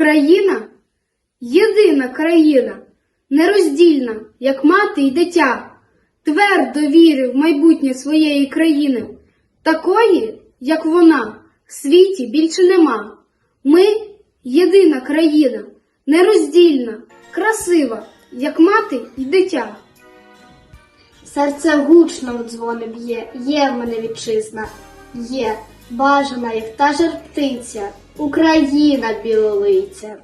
Україна єдина країна, нероздільна, як мати й дитя, твердо вірю в майбутнє своєї країни. Такої, як вона, в світі більше нема. Ми єдина країна, нероздільна, красива, як мати й дитя. Серце гучно в дзвони б'є, є в мене вітчизна, є бажана, як та жар птиця, Україна білолиця.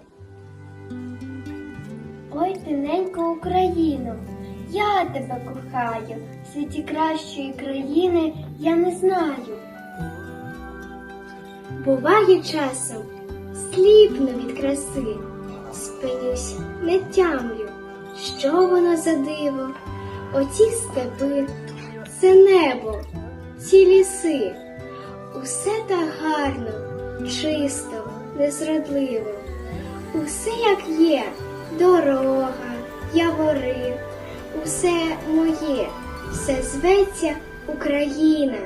Ой, ти ненька Україно, я тебе кохаю, в світі кращої країни я не знаю. Буває часом, сліпну від краси, спинюсь, не тямлю, що воно за диво, оті степи, це небо, ці ліси, усе так гарно, чисто, незрадливо. Усе як є, дорога, явори, усе моє, все зветься Україна.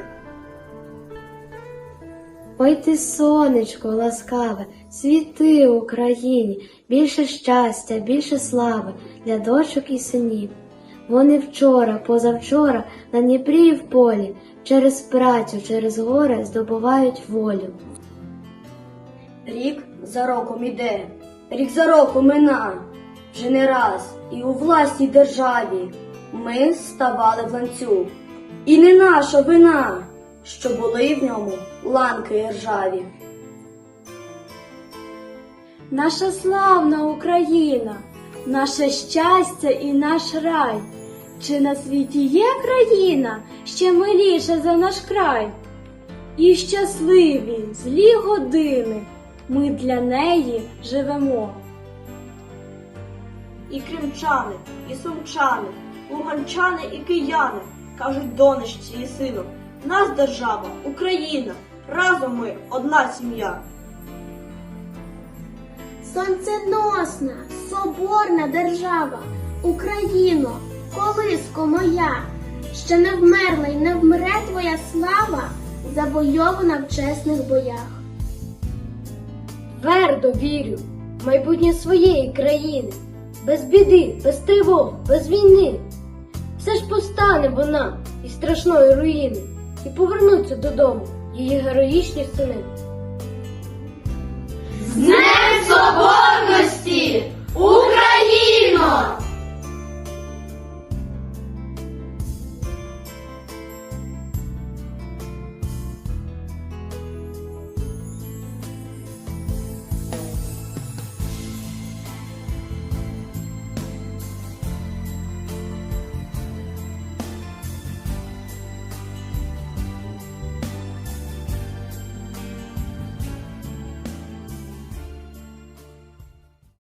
Ой ти, сонечко ласкаве, світи Україні, більше щастя, більше слави для дочок і синів. Вони вчора, позавчора на Дніпрі і в полі, через працю, через гори здобувають волю. Рік за роком іде, рік за роком мина. Вже не раз і у власній державі ми ставали в ланцюг. І не наша вина, що були в ньому ланки ржаві. Наша славна Україна, наше щастя і наш рай. Чи на світі є країна ще миліша за наш край? І щасливі злі години ми для неї живемо. І кримчани, і сумчани, луганчани і кияни кажуть донечці і сину, нас держава, Україна, разом ми одна сім'я. Сонценосна, соборна держава, Україно, колиско моя, ще не вмерла й не вмре твоя слава, завойована в чесних боях. Твердо вірю в майбутнє своєї країни, без біди, без тривог, без війни. Все ж постане вона із страшної руїни, і повернуться додому її героїчні сини.